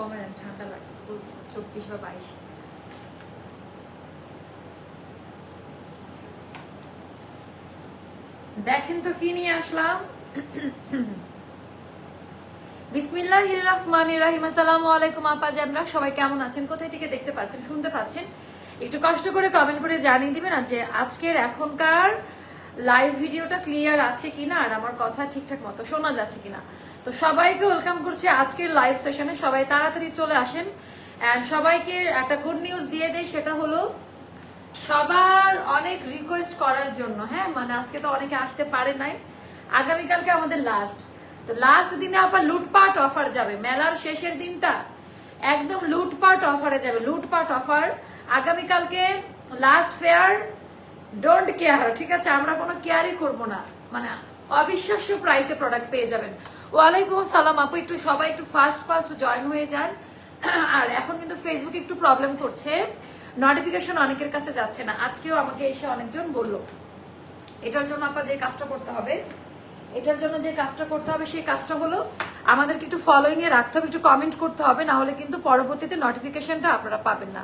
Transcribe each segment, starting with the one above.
কমে দেন ঠান্ডা লাগে চব্বিশ বা বাইশ। দেখেন তো কি নিয়ে আসলাম? সবাই কেমন আছেন? কোথায় থেকে দেখতে পাচ্ছেন, শুনতে পাচ্ছেন? একটু কষ্ট করে কমেন্ট করে জানিয়ে দিবেন যে আজকের এখনকার লাইভ ক্লিয়ার আছে কিনা আর আমার কথা ঠিকঠাক মতো শোনা যাচ্ছে কিনা। তো সবাইকে ওয়েলকাম করছি আজকের লাইভ সেশনে সবাই তাড়াতাড়ি চলে আসেন। অ্যান্ড সবাইকে একটা গুড নিউজ দিয়ে দেয় সেটা হলো, সবার অনেক রিকোয়েস্ট করার জন্য হ্যাঁ? মানে আজকে তো অনেকে আসতে পারে নাই। আগামীকালকে আমাদের লাস্ট তো লাস্ট দিনে আবার লুটপাট অফার যাবে। মেলার শেষের দিনটা একদম লুটপাট অফারে যাবে। লুটপাট অফার আগামীকালকে লাস্ট ফেয়ার ডোন্ট কেয়ার ঠিক আছে? আমরা কোনো কেয়ারই করব না। মানে অবিশ্বাস্য প্রাইসে প্রোডাক্ট পেয়ে যাবেন। ওয়ালাইকুম আসসালাম আপু, একটু সবাই একটু ফাস্ট ফাস্ট জয়েন হয়ে যান। আর এখন কিন্তু ফেসবুক একটু প্রবলেম করছে। নোটিফিকেশন অনেকের কাছে যাচ্ছে না। আজকেও আমাকে এসে অনেকজন বলল, এটার জন্য আপা যে কাজটা করতে হবে, এটার জন্য যে কাজটা করতে হবে, সেই কাজটা হলো আমাদেরকে একটু ফলোইং এ রাখতে হবে, একটু কমেন্ট করতে হবে, না হলে কিন্তু পরবর্তীতে নোটিফিকেশনটা আপনারা পাবেন না।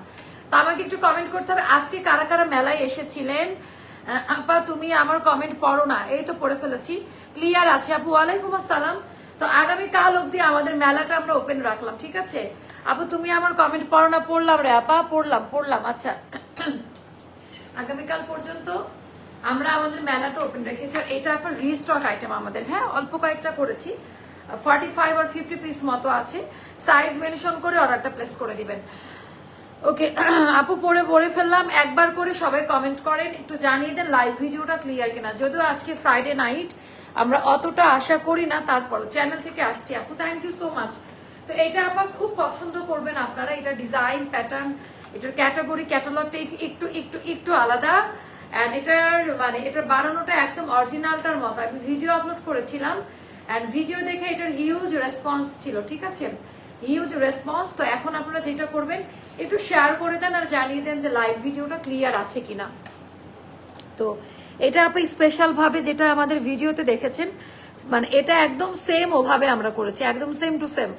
তো আমাকে একটু কমেন্ট করতে হবে, আজকে কারা কারা মেলায় এসেছিলেন? আপা, তুমি আমার কমেন্ট পড়ো না। এই তো পড়ে ফেলেছি। ক্লিয়ার আছে আপু, ওয়ালাইকুম আসসালাম। তো আগামী কাল অবধি আমাদের মেলাটা আমরা ওপেন রাখলাম, ঠিক আছে? আপু, তুমি আমার কমেন্ট পড়ো না, পড়লাম রে আপা পড়লাম পড়লাম আচ্ছা। আগামীকাল পর্যন্ত আমরা আমাদের মেলাটা ওপেন রেখেছি, আর এটা আপনার রিস্টক আইটেম আমাদের হ্যাঁ? অল্প কয়েকটা করেছি। ফর্টি ফাইভ আর ফিফটি পিস মতো আছে। সাইজ মেনশন করে অর্ডারটা প্লেস করে দিবেন। ওকে, আপু পড়ে পড়ে ফেললাম। একবার করে সবাই কমেন্ট করেন, একটু জানিয়ে দেন লাইভ ভিডিওটা ক্লিয়ার কিনা। যদিও আজকে ফ্রাইডে নাইট আমরা অতটা আশা করি না, তারপরও চ্যানেল থেকে আসছি। আপু থ্যাংক ইউ সো মাচ তো এটা আপনার খুব পছন্দ করবেন আপনারা। এটা ডিজাইন প্যাটার্ন এটার ক্যাটাগরি ক্যাটালগটা একটু একটু একটু আলাদা। অ্যান্ড এটার মানে এটার বানানোটা একদম অরিজিনালটার মতো। আমি ভিডিও আপলোড করেছিলাম। অ্যান্ড ভিডিও দেখে এটার হিউজ রেসপন্স ছিল, ঠিক আছে? হিউজ রেসপন্স তো এখন আপনারা যেটা করবেন, একটু শেয়ার করে দেন আর জানিয়ে দেন যে লাইভ ভিডিওটা ক্লিয়ার আছে কিনা। তো এটা আপনি স্পেশাল ভাবে যেটা আমাদের ভিডিওতে দেখেছেন মানে এটা একদম সেম ওভাবে আমরা করেছি, একদম same to same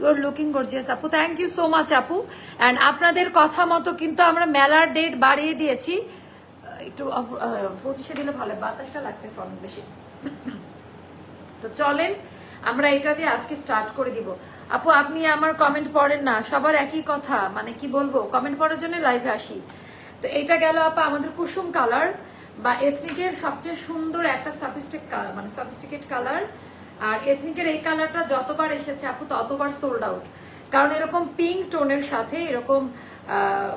your looking gorgeous আপু। থ্যাংক ইউ সো মাচ আপু। অ্যান্ড আপনাদের কথা মতো কিন্তু আমরা মেলার ডেট বাড়িয়ে দিয়েছি। একটু পঁচিশে দিলে ভালো বাতাসটা লাগতেছে অনেক বেশি। তো চলেন আমরা এটা দিয়ে আজকে স্টার্ট করে দিব। আপু, আপনি আমার কমেন্ট পড়েন না, সবার একই কথা মানে কি বলব কমেন্ট পড়ার জন্য লাইভে আসি। তো এটা গেল আপা, আমাদের কুসুম কালার বা এথনিকের সবচেয়ে সুন্দর একটা সাবিস্টিক কালার মানে সাবিস্টিকেট কালার আর এথনিকের এই কালারটা যতবার এসেছে আপু, ততবার সোল্ড আউট কারণ এরকম পিঙ্ক টোনের সাথে, এরকম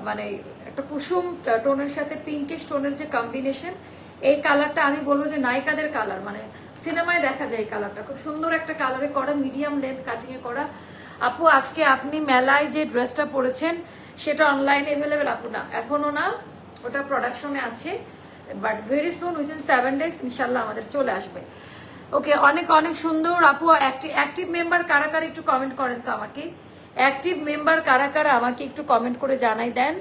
মানে একটা কুসুম টোনের সাথে পিঙ্কিশ টোনের যে কম্বিনেশন এই কালারটা আমি বলব যে নায়িকাদের কালার মানে সিনেমায় দেখা যায় কালারটা খুব সুন্দর একটা কালারে করা মিডিয়াম লেন্থ কাটিং এ করা। আপু, আজকে আপনি মেলায় যে ড্রেসটা পরেছেন, সেটা অনলাইনে অ্যাভেলেবেল আপু না, এখনও না, ওটা প্রোডাকশনে আছে। But very soon within seven days ইনশাল্লাহ আমাদের চলে আসবে। ওকে অনেক অনেক সুন্দর। আপু অ্যাক্টিভ মেম্বার কারা কারা একটু কমেন্ট করেন তো আমাকে। অ্যাক্টিভ মেম্বার কারা কারা আমাকে একটু কমেন্ট করে জানাই দেন।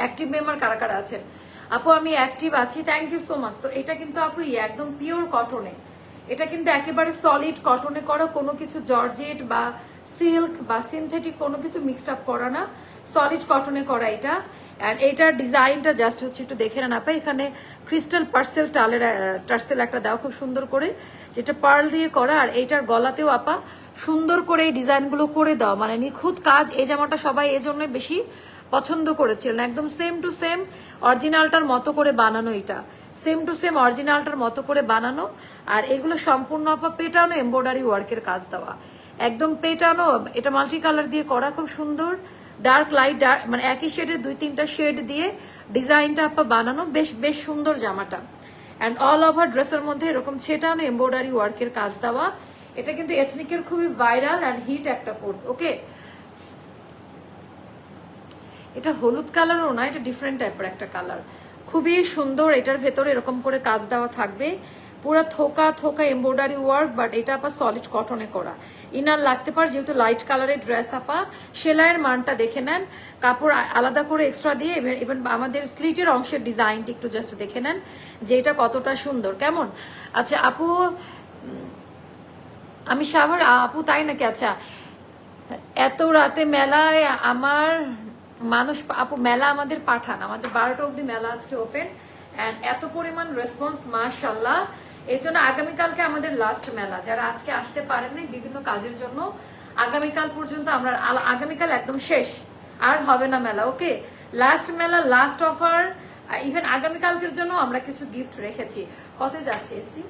অ্যাক্টিভ মেম্বার কারা কারা আছেন? আপু, আমি অ্যাক্টিভ আছি থ্যাংক ইউ সো মাচ তো এটা কিন্তু আপু একদম পিওর কটনে এটা কিন্তু একেবারে সলিড কটনে করা, কোনো কিছু জর্জেট বা সিল্ক বা সিনথেটিক কোনো কিছু মিক্সড আপ করা না। সলিড কটনে করা এটা। অ্যান্ড এটার ডিজাইনটা জাস্ট হচ্ছে, একটু দেখে নেন আপা, এখানে ক্রিস্টাল পার্সেল টালের টার্সেল একটা দাও খুব সুন্দর করে, যেটা পার্ল দিয়ে করা। আর এইটার গলাতেও আপা, সুন্দর করে এই ডিজাইনগুলো করে দাও। মানে নিখুঁত কাজ, এই জামাটা সবাই এই জন্যই বেশি পছন্দ করেছিলেন। একদম সেম টু সেম অরিজিনালটার মতো করে বানানো এটা। সেম টু সেম অরিজিনালটার মতো করে বানানো আর এগুলো সম্পূর্ণ আপা পেটানো এমব্রয়ডারি ওয়ার্কের কাজ দেওয়া। একদম পেটানো, এটা মাল্টি কালার দিয়ে করা, খুব সুন্দর। ডার্ক লাইট ডার্ক মানে একই শেডের দুই তিনটা শেড দিয়ে ডিজাইনটা আপা বানানো, বেশ বেশ সুন্দর জামাটা। অ্যান্ড অল ওভার ড্রেসের মধ্যে এরকম ছেটানো এমব্রয়ডারি ওয়ার্কের কাজ দেওয়া। এটা কিন্তু এথনিকের খুবই ভাইরাল অ্যান্ড হিট একটা কোড ওকে এটা হলুদ কালারও না, এটা ডিফারেন্ট টাইপের একটা কালার খুবই সুন্দর, এটার ভেতরে এরকম করে কাজ দেওয়া থাকবে। পুরো থোকা থোকা এমব্রয়ডারি ওয়ার্ক বাট এটা আপা সলিড কটনে করা। ইনার লাগতে পারে, যেহেতু লাইট কালারের ড্রেস আপা, সেলাইয়ের মানটা দেখে নেন। কাপড় আলাদা করে এক্সট্রা দিয়ে ইভেন আমাদের স্লিটের অংশের ডিজাইনটা একটু জাস্ট দেখে নেন, যে এটা কতটা সুন্দর। কেমন? আচ্ছা আপু আমি সাভার আপু তাই নাকি? আচ্ছা এত রাতে মেলায় আমার মানুষ, আপু, মেলা আমাদের পাঠান। আমাদের বারোটা অবধি মেলা আজকে ওপেন অ্যান্ড এত পরিমাণ রেসপন্স মাশাল্লাহ এই জন্য আগামীকালকে আমাদের লাস্ট মেলা। যারা আজকে আসতে পারেননি বিভিন্ন কাজের জন্য, আগামীকাল পর্যন্ত আমরা আগামীকাল একদম শেষ। আর হবে না মেলা ওকে লাস্ট মেলা লাস্ট অফার ইভেন আগামীকালকের জন্য আমরা কিছু গিফট রেখেছি। কত যাচ্ছে এসি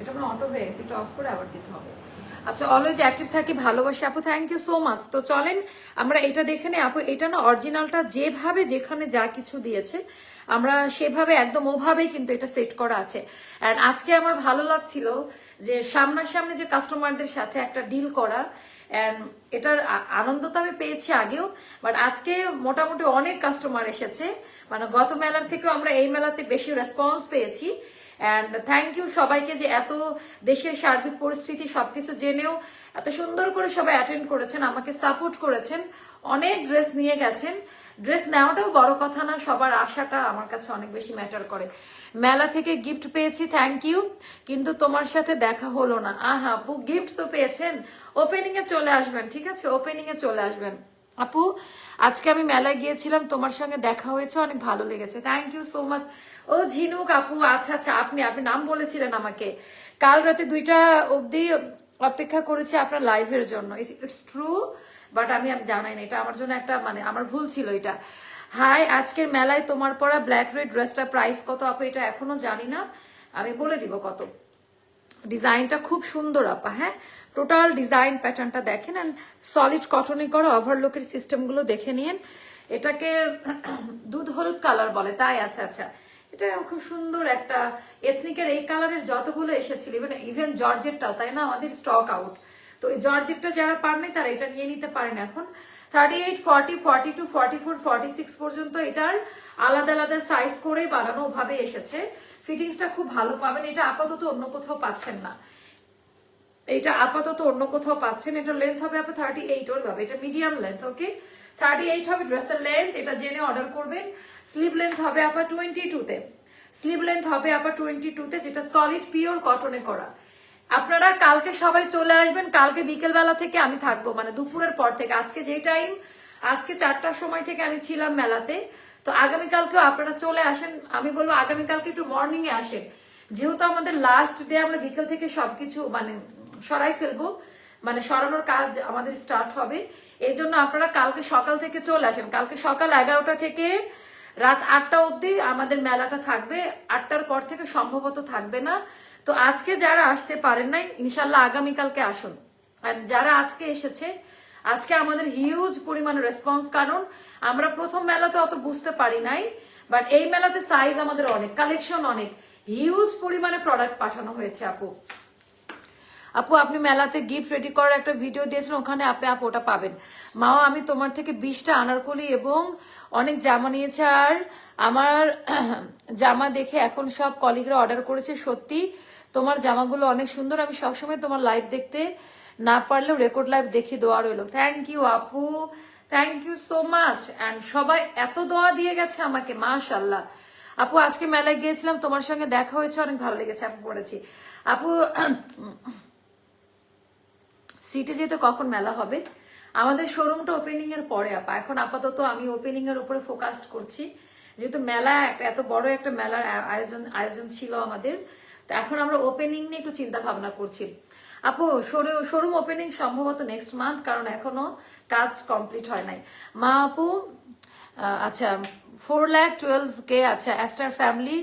এটা অটো হয়ে গেছে একটু অফ করে আবার দিতে হবে। আচ্ছা অলওয়েজ অ্যাক্টিভ থাকি, ভালোবাসি। আপু থ্যাংক ইউ সো মাচ তো চলেন, আমরা এটা দেখে নেই। আপু, এটা না অরিজিনালটা যেভাবে, যেখানে যা কিছু দিয়েছে, আমরা সেভাবে, একদম ওভাবেই কিন্তু এটা সেট করা আছে। অ্যান্ড আজকে আমার ভালো লাগছিল যে সামনাসামনি যে কাস্টমারদের সাথে একটা ডিল করা অ্যান্ড এটার আনন্দ তো আমি পেয়েছি আগেও বাট আজকে মোটামুটি অনেক কাস্টমার এসেছে। মানে গত মেলার থেকেও আমরা এই মেলাতে বেশি রেসপন্স পেয়েছি। অ্যান্ড থ্যাংক ইউ সবাইকে যে এত দেশের সার্বিক পরিস্থিতি সবকিছু জেনেও এত সুন্দর করে সবাই অ্যাটেন্ড করেছেন, আমাকে সাপোর্ট করেছেন, অনেক ড্রেস নিয়ে গেছেন। ড্রেস নেওয়াটাও বড় কথা না, সবার আশাটা আমার কাছে অনেক বেশি ম্যাটার করে। মেলা থেকে গিফট পেয়েছি থ্যাংক ইউ কিন্তু তোমার সাথে দেখা হলো না। আহা, আপু গিফট তো পেয়েছেন। ওপেনিং এ চলে আসবেন, ঠিক আছে? ওপেনিং এ চলে আসবেন। আপু, আজকে আমি মেলায় গিয়েছিলাম, তোমার সঙ্গে দেখা হয়েছে, অনেক ভালো লেগেছে। থ্যাংক ইউ সো মাচ ও ঝিনুক আপু আচ্ছা আচ্ছা আপনি আপনি নাম বলেছিলেন আমাকে। কাল রাতে দুইটা অবধি অপেক্ষা করেছি আপনার লাইভের জন্য। ইটস ট্রু বাট আমি জানাই না, এটা আমার জন্য একটা মানে আমার ভুল ছিল এটা। হাই আজকের মেলায় তোমার পরা ব্ল্যাক রেড ড্রেসটা প্রাইস কত আপু, এটা এখনও জানি না। আমি বলে দিব কত। ডিজাইনটা খুব সুন্দর আপা হ্যাঁ? টোটাল ডিজাইন প্যাটার্নটা দেখেন অ্যান্ড সলিড কটনে করা ওভারলুকের সিস্টেমগুলো দেখে নিন। এটাকে দুধ হলুদ কালার বলে, তাই আচ্ছা আচ্ছা। এটা খুব সুন্দর একটা এথনিকের এই কালারের যতগুলো এসেছিল ইভেন ইভেন জর্জেটটাও তাই না? আমাদের স্টক আউট তো এই জর্জেটটা যারা পাননি তারা এটা নিয়ে নিতে পারেন এখন। Thirty eight forty forty two forty four forty six পর্যন্ত এটার আলাদা আলাদা সাইজ করেই বানানো ভাবে এসেছে। ফিটিংসটা খুব ভালো পাবেন। এটা আপাতত অন্য কোথাও পাচ্ছেন না। এটা আপাতত অন্য কোথাও পাচ্ছেন। এটা লেন্থ হবে আপনার থার্টি এইট ওর ভাবে। এটা medium length okay thirty eight হবে ড্রেসের লেন্থ এটা জেনে অর্ডার করবেন। স্লিভ লেন্থ হবে আপনার টোয়েন্টি টুতে স্লিভ লেন্থ হবে আপনার টোয়েন্টি টুতে যেটা সলিড পিওর কটনে করা। আপনারা কালকে সবাই চলে আসবেন, কালকে বিকেল বেলা থেকে আমি থাকব মানে দুপুরের পর থেকে। আজকে যে টাইম আজকে চারটার সময় থেকে আমি ছিলাম মেলাতে। তো আগামীকালকেও আপনারা চলে আসেন। আমি বলব আগামীকালকে একটু মর্নিং এ আসেন। যেহেতু আমাদের লাস্ট ডে আমরা বিকেল থেকে সবকিছু মানে সরাই ফেলব। মানে সরানোর কাজ আমাদের স্টার্ট হবে। এই জন্য আপনারা কালকে সকাল থেকে চলে আসেন। কালকে সকাল এগারোটা থেকে রাত আটটা অবধি আমাদের মেলাটা থাকবে। আটটার পর থেকে সম্ভবত থাকবে না। তো আজকে যারা আসতে পারেন নাই ইনশাল্লাহ আগামীকালকে আসুন। আর যারা আজকে এসেছে, আজকে আমাদের হিউজ পরিমাণে রেসপন্স কারণ আমরা প্রথম মেলাতে অত বুঝতে পারি নাই বাট এই মেলাতে সাইজ আমাদের অনেক কালেকশন অনেক। হিউজ পরিমাণে প্রোডাক্ট পাঠানো হয়েছে আপু। আপু, আপনি মেলাতে গিফট রেডি করার একটা ভিডিও দিয়েছেন, ওখানে আপনি, আপু, ওটা পাবেন। মাও, আমি তোমার থেকে বিশটা আনারকলি এবং অনেক জামা নিয়েছে, আর আমার জামা দেখে এখন সব কলিগরা অর্ডার করেছে। সত্যি, তোমার জামাগুলো অনেক সুন্দর। আমি সবসময় তোমার লাইভ দেখতে না পারলেও রেকর্ড লাইভ দেখি দোয়া রইল। থ্যাংক ইউ আপু। Thank you so much and সবাই এত দোয়া দিয়ে গেছে আমাকে মাশাল্লাহ আপু, আজকে মেলায় গিয়েছিলাম, তোমার সঙ্গে দেখা হয়েছে, অনেক ভালো লেগেছে, আপু, পড়েছি। আপু সিটে যেতে কখন মেলা হবে? আমাদের শোরুমটা ওপেনিং এর পরে, আপা। এখন আপাতত আমি ওপেনিং এর উপরে ফোকাসড করছি। যেহেতু মেলা এত বড় একটা মেলার আয়োজন আয়োজন ছিল আমাদের, তো এখন আমরা ওপেনিং নিয়ে একটু চিন্তা ভাবনা করছি। আপু শোরুম ওপেনিং সম্ভবত নেক্সট মান্থ কারণ এখনও কাজ কমপ্লিট হয় নাই। মা আপু আচ্ছা ফোর ল্যাক টুয়েলভ কে আচ্ছা অ্যাস্টার ফ্যামিলি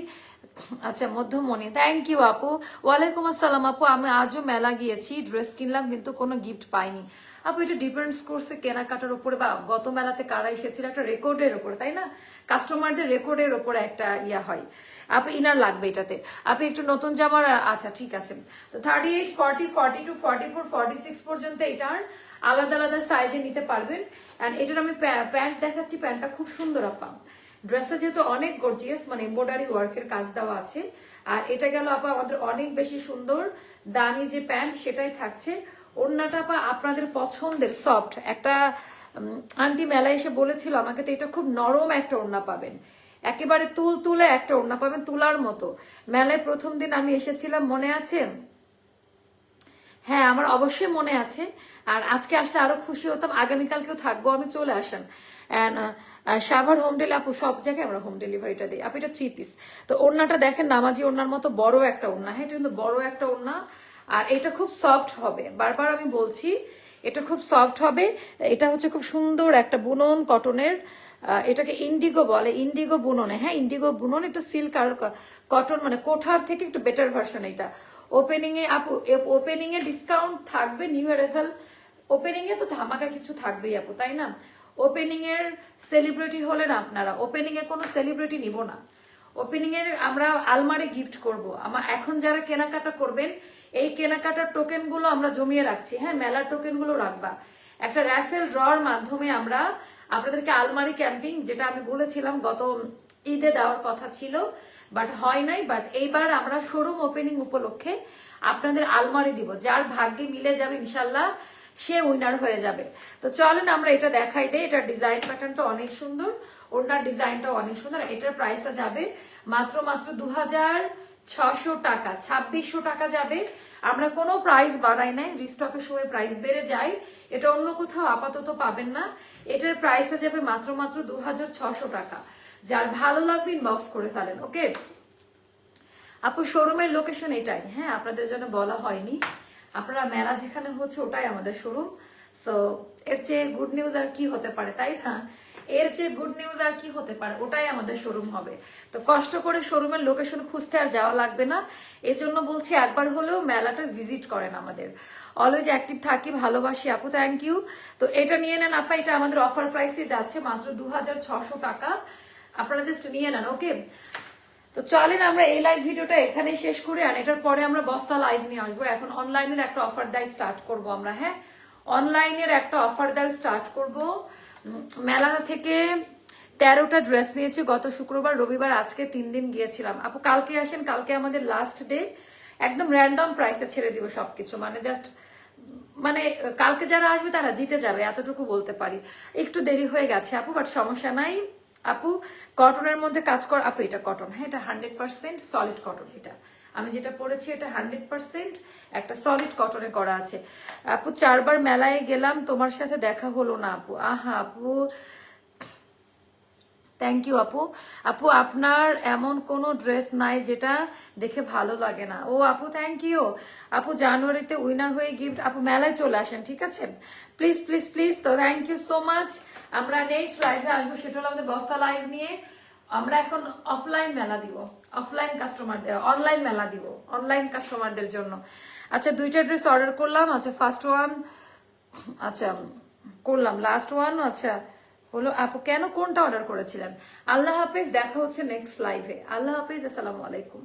আচ্ছা মধ্যমণি থ্যাংক ইউ আপু। ওয়ালাইকুম আসসালাম, আপু। আমি আজও মেলা গিয়েছি ড্রেস কিনলাম, কিন্তু কোনো গিফট পাইনি। আপু, এটা ডিপেন্ডস করছে কেনাকাটার উপরে বা গত মেলাতে কারা এসেছিল একটা রেকর্ডের উপরে, তাই না? কাস্টমারদের রেকর্ডের উপরে একটা ইয়া হয়। আপু, ইনার লাগবে এটাতে। আপনি একটু নতুন জামার আচ্ছা ঠিক আছে। তো thirty eight forty forty two forty four forty six পর্যন্ত এটার আলাদা আলাদা সাইজে নিতে পারবেন। অ্যান্ড এটার আমি প্যান্ট দেখাচ্ছি প্যান্টটা খুব সুন্দর, আপা। ড্রেসটা যেহেতু অনেক গর্জিয়াস মানে এম্ব্রয়ডারি ওয়ার্কের কাজ দেওয়া আছে। আর এটা গেল আপা আমাদের অনেক বেশি সুন্দর, দামি যে প্যান্ট সেটাই থাকছে। ওড়নাটা আপা আপনাদের পছন্দের সফট একটা আন্টি মেলা এসে বলেছিল আমাকে, তো এটা খুব নরম একটা ওড়না পাবেন। একেবারে তুল তুলে একটা ওড়না পাবেন তুলার মতো। মেলায় প্রথম দিন আমি এসেছিলাম, মনে আছে? হ্যাঁ আমার অবশ্যই মনে আছে। আর আজকে আসলে আরও খুশি হতাম, আগামীকালকেও থাকব, আমি চলে আসেন। অ্যান্ড সাভার হোম ডেলি আপু, সব জায়গায় আমরা হোম ডেলিভারিটা দিই। আপু, এটা থ্রি পিস তো ওড়নাটা দেখেন, নামাজি ওড়নার মতো বড় একটা ওড়না। হ্যাঁ এটা কিন্তু বড় একটা ওড়না। আর এটা খুব সফট হবে। বারবার আমি বলছি, এটা খুব সফট হবে। এটা হচ্ছে খুব সুন্দর একটা বুনন কটনের এটাকে ইন্ডিগো বলে। ইন্ডিগো বুননে। হ্যাঁ ইন্ডিগো বুনন, এটা সিল্ক আর কটন মানে কোঠার থেকে একটু বেটার ভার্সন এটা। ওপেনিং এ আপু ওপেনিং এ ডিসকাউন্ট থাকবে নিউ অ্যারাইভাল ওপেনিং এ তো ধামাকা কিছু থাকবেই আপু, তাই না? ওপেনিং এর সেলিব্রিটি হলেন আপনারা। ওপেনিং এ কোনো সেলিব্রিটি নিব না। ওপেনিং এর আমরা আলমারি গিফট করব। আমার এখন যারা কেনাকাটা করবেন, এই কেনাকাটার টোকেনগুলো আমরা জমিয়ে রাখছি। হ্যাঁ মেলার টোকেনগুলো রাখবা। একটা র্যাফেল ড্রর মাধ্যমে আমরা আপনাদেরকে আলমারি ক্যাম্পিং যেটা আমি বলেছিলাম, গত ঈদে দেওয়ার কথা ছিল বাট হয় নাই বাট এইবার আমরা শোরুম ওপেনিং উপলক্ষে আপনাদের আলমারি দিব। যার ভাগ্যে মিলে যাবে, ইনশাল্লাহ সে উইনার হয়ে যাবে। তো চলেন আমরা এটা দেখাই দেই। এটার ডিজাইন প্যাটার্নটা অনেক সুন্দর। ওনার ডিজাইনটা অনেক সুন্দর। এটার প্রাইসটা যাবে মাত্র মাত্র দু হাজার ছশো টাকা, ছাব্বিশশো টাকা যাবে। আমরা কোনো প্রাইস বাড়াই নাই। রিস্টকের সময় প্রাইস বেড়ে যায়। এটা অন্য কোথাও আপাতত পাবেন না। এটার প্রাইসটা যাবে মাত্র মাত্র দু টাকা। যার ভালো লাগবে ইনবক্স করে ফেলেন ওকে আপু শোরুমের লোকেশন এটাই। হ্যাঁ আপনাদের জন্য বলা হয়নি। আপনারা মেলা যেখানে হচ্ছে ওটাই আমাদের শোরুম সো এর চেয়ে গুড নিউজ আর কি হতে পারে, তাই না? এর চেয়ে গুড নিউজ আর কি হতে পারে, ওটাই আমাদের শোরুম হবে। তো কষ্ট করে শোরুমের লোকেশন খুঁজতে আর যাওয়া লাগবে না। এই জন্য বলছি একবার হলেও মেলাটা ভিজিট করেন আমাদের। অলওয়েজ অ্যাক্টিভ থাকি, ভালোবাসি আপু থ্যাংক ইউ তো এটা নিয়ে নেন আপা, এটা আমাদের অফার প্রাইসে যাচ্ছে মাত্র দু টাকা। আপনারা জাস্ট নিয়ে নেন ওকে তো চলেন আমরা এই লাইভ ভিডিওটা এখানেই শেষ করি, আর এটার পরে আমরা বস্তা লাইভ নিয়ে আসব। এখন অনলাইনের একটা অফার দেয় স্টার্ট করব আমরা হ্যাঁ? অনলাইনের একটা অফার দেয় স্টার্ট করব। মেলা থেকে তেরোটা ড্রেস নিয়েছি, গত শুক্রবার, রবিবার, আজকে তিন দিন গিয়েছিলাম। আপু, কালকে আসেন, কালকে আমাদের লাস্ট ডে একদম র্যান্ডম প্রাইসে ছেড়ে দিব সবকিছু মানে জাস্ট মানে কালকে যারা আসবে তারা জিতে যাবে, এতটুকু বলতে পারি। একটু দেরি হয়ে গেছে, আপু বাট সমস্যা নাই। আপু কটনের মধ্যে কাজ কর আপু, এটা কটন হ্যাঁ এটা হান্ড্রেড পার্সেন্ট সলিড কটন এটা। আমি যেটা পড়েছি এটা হান্ড্রেড পার্সেন্ট একটা সলিড কটনে করা আছে। আপু, চারবার মেলায় গেলাম, তোমার সাথে দেখা হলো না, আপু। আহা, আপু থ্যাংক ইউ আপু আপু আপনার এমন কোনো ড্রেস নাই যেটা দেখে ভালো লাগে না। ও আপু থ্যাংক ইউ আপু জানুয়ারিতে উইনার হয়ে গিফট আপু মেলায় চলে আসেন, ঠিক আছে? প্লিজ প্লিজ প্লিজ তো থ্যাংক ইউ সো মাচ আমরা নেক্সট লাইভে আসব, সেটা হলো আমাদের বস্তা লাইভ নিয়ে। আমরা এখন অফলাইন মেলা দিব অফলাইন কাস্টমার অনলাইন মেলা দিব অনলাইন কাস্টমারদের জন্য। আচ্ছা দুইটা ড্রেস অর্ডার করলাম আচ্ছা ফার্স্ট ওয়ান আচ্ছা করলাম লাস্ট ওয়ান আচ্ছা হলো, আপু, কেন কোনটা অর্ডার করেছিলেন? আল্লাহ হাফেজ, দেখা হচ্ছে নেক্সট লাইভে আল্লাহ হাফেজ, আসসালামু আলাইকুম।